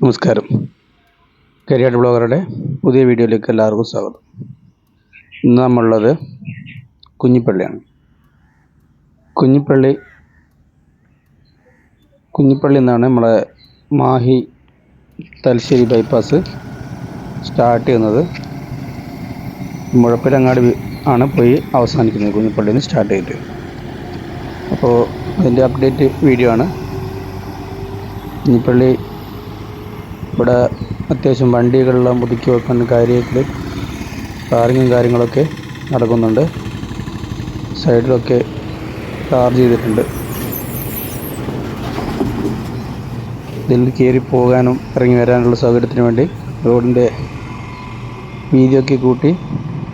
നമസ്കാരം. കരിയർ ബ്ലോഗറുടെ പുതിയ വീഡിയോയിലേക്ക് എല്ലാവർക്കും സ്വാഗതം. ഇന്ന് നമ്മളുള്ളത് കുഞ്ഞിപ്പള്ളിയാണ്. കുഞ്ഞിപ്പള്ളി കുഞ്ഞിപ്പള്ളി എന്നാണ് നമ്മളെ മാഹി തലശ്ശേരി ബൈപ്പാസ് സ്റ്റാർട്ട് ചെയ്യുന്നത്. മുഴപ്പിലങ്ങാട് ആണ് പോയി അവസാനിക്കുന്നത് കുഞ്ഞിപ്പള്ളിയിൽ നിന്ന് സ്റ്റാർട്ട് ചെയ്തിട്ട്. അപ്പോൾ അതിന്റെ അപ്ഡേറ്റ് വീഡിയോ ആണ്. കുഞ്ഞിപ്പള്ളി ഇവിടെ അത്യാവശ്യം വണ്ടികളെല്ലാം ഒതുക്കി വെക്കുന്ന കാര്യത്തിൽ കാറിങ്ങും കാര്യങ്ങളൊക്കെ നടക്കുന്നുണ്ട്. സൈഡിലൊക്കെ ചാർജ് ചെയ്തിട്ടുണ്ട്. ഇതിൽ കയറി പോകാനും ഇറങ്ങി വരാനുള്ള സൗകര്യത്തിന് വേണ്ടി റോഡിന്റെ വീതിയൊക്കെ കൂട്ടി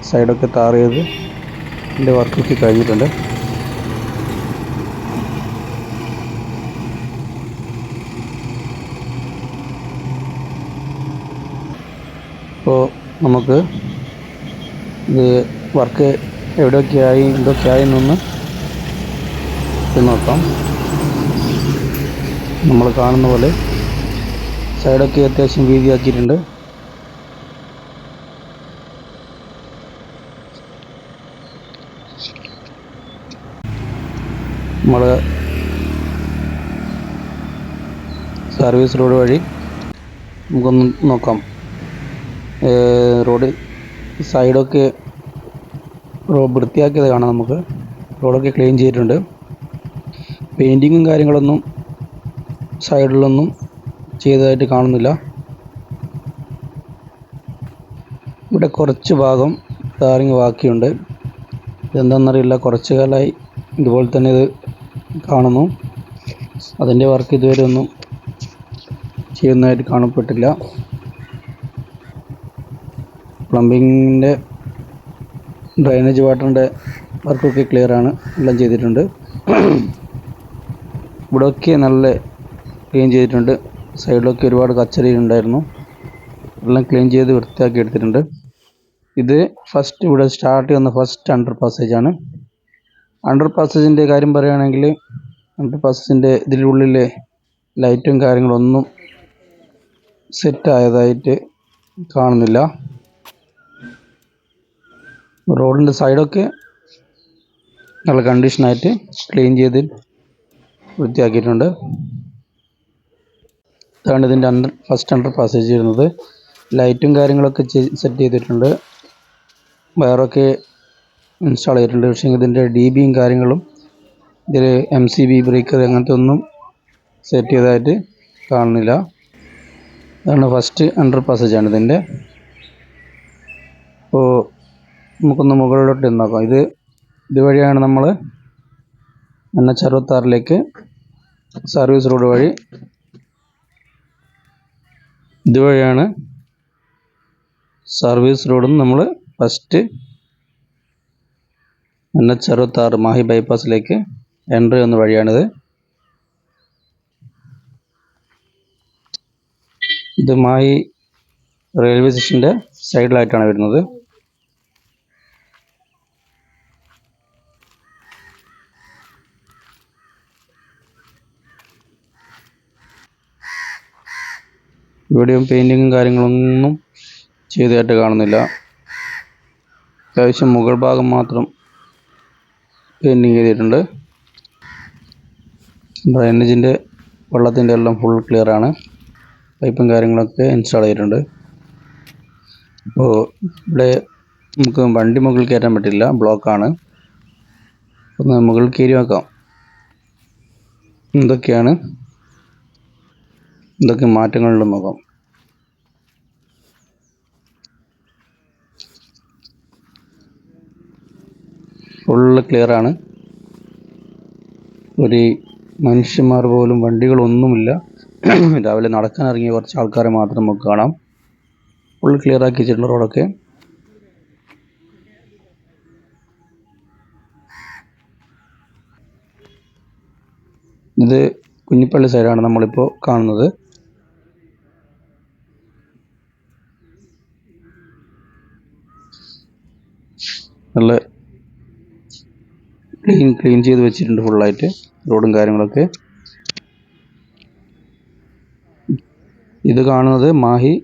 സൈഡൊക്കെ താറിയത് ഇതിന്റെ വർക്കൊക്കെ കഴിഞ്ഞിട്ടുണ്ട്. അപ്പോൾ നമുക്ക് ഇത് വർക്ക് എവിടെയൊക്കെയായി എന്തൊക്കെയായി എന്നൊന്ന് നോക്കാം. നമ്മൾ കാണുന്ന പോലെ സൈഡൊക്കെ അത്യാവശ്യം വീതിയാക്കിയിട്ടുണ്ട്. നമ്മൾ സർവീസ് റോഡ് വഴി നമുക്കൊന്ന് നോക്കാം. റോഡ് സൈഡൊക്കെ റോഡ് വൃത്തിയാക്കിയത് കാണാം നമുക്ക്. റോഡൊക്കെ ക്ലീൻ ചെയ്തിട്ടുണ്ട്. പെയിന്റിങ്ങും കാര്യങ്ങളൊന്നും സൈഡിലൊന്നും ചെയ്തതായിട്ട് കാണുന്നില്ല. ഇവിടെ കുറച്ച് ഭാഗം ടാറിങ് ബാക്കിയുണ്ട്. ഇതെന്താണെന്നറിയില്ല. കുറച്ച് കാലമായി ഇതുപോലെ തന്നെ ഇത് കാണുന്നു. അതിന്റെ വർക്ക് ഇതുവരെ ഒന്നും ചെയ്യുന്നതായിട്ട് കാണപ്പെട്ടില്ല. പ്ലംബിങ്ങിന്റെ ഡ്രൈനേജ് വാട്ടറിന്റെ വർക്കൊക്കെ ആണ്. എല്ലാം ചെയ്തിട്ടുണ്ട്. ഇവിടെയൊക്കെ നല്ല ക്ലീൻ ചെയ്തിട്ടുണ്ട്. സൈഡിലൊക്കെ ഒരുപാട് കച്ചറി ഉണ്ടായിരുന്നു. എല്ലാം ക്ലീൻ ചെയ്ത് വൃത്തിയാക്കി എടുത്തിട്ടുണ്ട്. ഇത് ഫസ്റ്റ് ഇവിടെ സ്റ്റാർട്ട് ചെയ്യുന്ന ഫസ്റ്റ് അണ്ടർ പാസേജ് ആണ്. അണ്ടർ പാസേജിന്റെ കാര്യം പറയുകയാണെങ്കിൽ അണ്ടർ പാസേജിന്റെ ഇതിനുള്ളിലെ ലൈറ്റും കാര്യങ്ങളൊന്നും സെറ്റ് ആയതായിട്ട് കാണുന്നില്ല. റോഡിന്റെ സൈഡൊക്കെ നല്ല കണ്ടീഷനായിട്ട് ക്ലീൻ ചെയ്ത് വൃത്തിയാക്കിയിട്ടുണ്ട്. അതാണ് ഇതിന്റെ അണ്ടർ ഫസ്റ്റ് അണ്ടർ പാസേജ് വരുന്നത് ലൈറ്റും കാര്യങ്ങളൊക്കെ സെറ്റ് ചെയ്തിട്ടുണ്ട്. വയറൊക്കെ ഇൻസ്റ്റാൾ ചെയ്തിട്ടുണ്ട്. പക്ഷേ ഇതിന്റെ ഡി ബിയും കാര്യങ്ങളും ഇതിൽ എം സി ബി ബ്രേക്കർ അങ്ങനത്തെ ഒന്നും സെറ്റ് ചെയ്തതായിട്ട് കാണുന്നില്ല. അതാണ് ഫസ്റ്റ് അണ്ടർ പാസേജ് ആണ് ഇതിന്റെ അപ്പോൾ നമുക്കൊന്ന് മുകളിലോട്ട് നോക്കാം ഇത് ഇതുവഴിയാണ് നമ്മൾ എൻ എച്ച് അറുപത്താറിലേക്ക് സർവീസ് റോഡ് വഴി ഇതുവഴിയാണ് സർവീസ് റോഡിൽ നമ്മൾ ഫസ്റ്റ് എൻ എച്ച് അറുപത്താറ് മാഹി ബൈപ്പാസിലേക്ക് എൻട്രി ചെയ്യുന്ന വഴിയാണിത്. ഇത് മാഹി റെയിൽവേ സ്റ്റേഷന്റെ സൈഡിലായിട്ടാണ് വരുന്നത്. ഇവിടെയും പെയിന്റിങ്ങും കാര്യങ്ങളൊന്നും ചെയ്തതായിട്ട് കാണുന്നില്ല. അത്യാവശ്യം മുകൾ ഭാഗം മാത്രം പെയിന്റിങ് ചെയ്തിട്ടുണ്ട്. ഡ്രൈനേജിന്റെ വെള്ളത്തിന്റെ എല്ലാം ഫുൾ ക്ലിയർ ആണ്. പൈപ്പും കാര്യങ്ങളൊക്കെ ഇൻസ്റ്റാൾ ചെയ്തിട്ടുണ്ട്. അപ്പോൾ ഇവിടെ നമുക്ക് വണ്ടി മുകളിൽ കയറ്റാൻ പറ്റില്ല. ബ്ലോക്കാണ് ഒന്ന് മുകളിൽ കയറി നോക്കാം. എന്തൊക്കെയാണ് എന്തൊക്കെ മാറ്റങ്ങളുണ്ടെന്ന് നോക്കാം. ഫുള്ള് ആണ്. ഒരു മനുഷ്യന്മാർ പോലും വണ്ടികളൊന്നുമില്ല. രാവിലെ നടക്കാൻ ഇറങ്ങിയ കുറച്ച് ആൾക്കാരെ മാത്രം നമുക്ക് കാണാം. ഫുൾ ക്ലിയർ ആക്കി വെച്ചിട്ടുള്ള റോഡൊക്കെ. ഇത് കുഞ്ഞിപ്പള്ളി സൈഡാണ് നമ്മളിപ്പോൾ കാണുന്നത്. നല്ല ക്ലീൻ ക്ലീൻ ചെയ്ത് വെച്ചിട്ടുണ്ട് ഫുള്ളായിട്ട് റോഡും കാര്യങ്ങളൊക്കെ. ഇത് കാണുന്നത് Mahe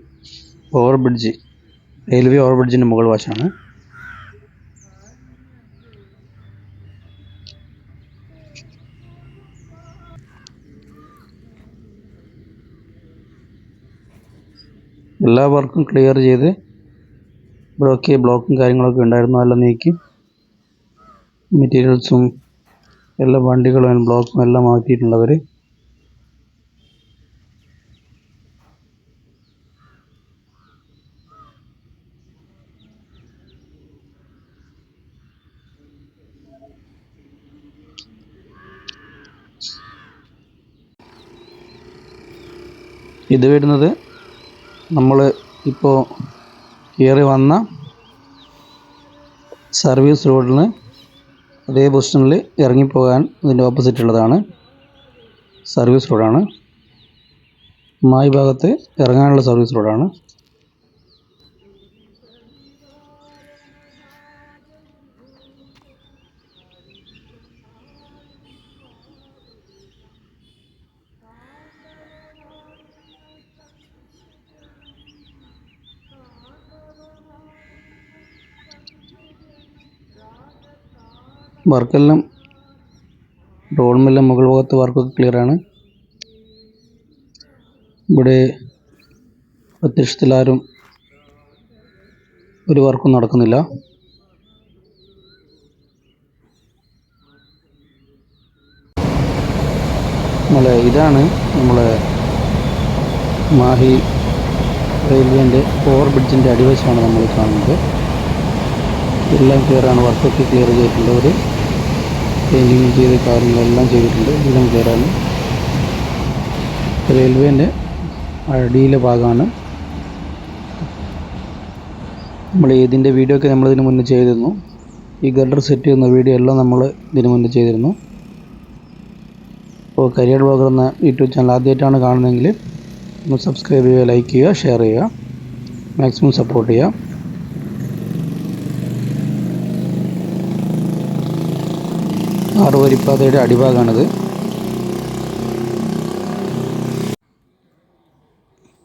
over bridge railway over ബ്രിഡ്ജിന്റെ മുകൾ വശമാണ്. എല്ലാ വർക്കും ക്ലിയർ ചെയ്ത് ഇവിടെയൊക്കെ ബ്ലോക്കും കാര്യങ്ങളൊക്കെ ഉണ്ടായിരുന്നു. അതെല്ലാം നീക്കി മെറ്റീരിയൽസും എല്ലാ വണ്ടികളും ബ്ലോക്കും എല്ലാം മാറ്റിയിട്ടുള്ളവർ ഇത് വരുന്നത് നമ്മൾ ഇപ്പോൾ കയറി വന്ന സർവീസ് റോഡിൽ നിന്ന് അതേ പൊസിഷനിൽ ഇറങ്ങിപ്പോകാൻ ഇതിന്റെ ഓപ്പോസിറ്റ് ഉള്ളതാണ് സർവീസ് റോഡാണ്. മായി ഭാഗത്ത് ഇറങ്ങാനുള്ള സർവീസ് റോഡാണ്. വർക്കെല്ലാം ഡോൾമെല്ലാം മുകൾ ഭാഗത്ത് വർക്കൊക്കെ ക്ലിയർ ആണ് ഇവിടെ പ്രത്യക്ഷത്തിൽ ആരും ഒരു വർക്കും നടക്കുന്നില്ല. നമ്മളെ ഇതാണ് നമ്മളെ മാഹി റെയിൽവേന്റെ ഓവർ ബ്രിഡ്ജിന്റെ അടിവശമാണ് നമ്മൾ കാണുന്നത്. എല്ലാം ക്ലിയറാണ് വർക്കൊക്കെ ക്ലിയർ ചെയ്തിട്ടുണ്ട് അവർ പെയിന്റിങ് ചെയ്ത് കാര്യങ്ങളെല്ലാം ചെയ്തിട്ടുണ്ട്. ഇതിലും കയറാൻ റെയിൽവേന്റെ അടിയിലെ ഭാഗമാണ്. നമ്മൾ ഇതിന്റെ വീഡിയോ ഒക്കെ നമ്മൾ ഇതിന് മുന്നേ ചെയ്തിരുന്നു. ഈ ഗഡർ സെറ്റ് ചെയ്യുന്ന വീഡിയോ എല്ലാം നമ്മൾ ഇതിന് മുന്നേ ചെയ്തിരുന്നു. അപ്പോൾ കരിയർ ബ്ലോഗർ എന്ന യൂട്യൂബ് ചാനൽ ആദ്യമായിട്ടാണ് കാണുന്നതെങ്കിൽ ഒന്ന് സബ്സ്ക്രൈബ് ചെയ്യുക ലൈക്ക് ചെയ്യുക ഷെയർ ചെയ്യുക. മാക്സിമം സപ്പോർട്ട് ചെയ്യുക. ആറുവരിപ്പാതയുടെ അടിഭാഗമാണിത്.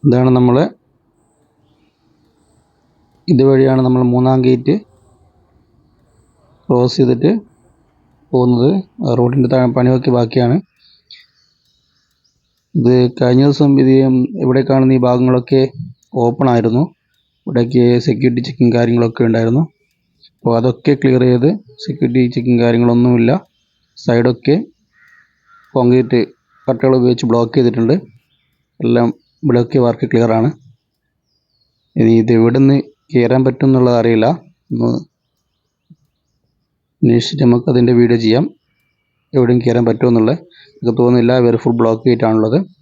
ഇതാണ് നമ്മൾ ഇതുവഴിയാണ് നമ്മൾ മൂന്നാം ഗേറ്റ് ക്ലോസ് ചെയ്തിട്ട് പോകുന്നത്. റോഡിന്റെ താഴെ പണിയൊക്കെ ബാക്കിയാണ്. ഇത് കഴിഞ്ഞ ദിവസം ഇത് ഇവിടെ കാണുന്ന ഈ ഭാഗങ്ങളൊക്കെ ഓപ്പൺ ആയിരുന്നു. ഇവിടേക്ക് സെക്യൂരിറ്റി ചെക്കിങ് കാര്യങ്ങളൊക്കെ ഉണ്ടായിരുന്നു. അപ്പോൾ അതൊക്കെ ക്ലിയർ ചെയ്ത് സെക്യൂരിറ്റി ചെക്കിങ് കാര്യങ്ങളൊന്നുമില്ല. സൈഡൊക്കെ കോൺക്രീറ്റ് കട്ടകൾ ഉപയോഗിച്ച് ബ്ലോക്ക് ചെയ്തിട്ടുണ്ട്. എല്ലാം ബ്ലോക്ക് വർക്ക് ക്ലിയർ ആണ്. ഇനി ഇത് എവിടെ നിന്ന് കയറാൻ പറ്റും എന്നുള്ളത് അറിയില്ല. ഒന്ന് അന്വേഷിച്ചിട്ട് നമുക്ക് അതിന്റെ വീഡിയോ ചെയ്യാം. എവിടെയും കയറാൻ പറ്റുമെന്നുള്ളത്. എനിക്ക് തോന്നുന്നില്ല ഇവർ ഫുൾ ബ്ലോക്ക് ചെയ്തിട്ടാണുള്ളത്.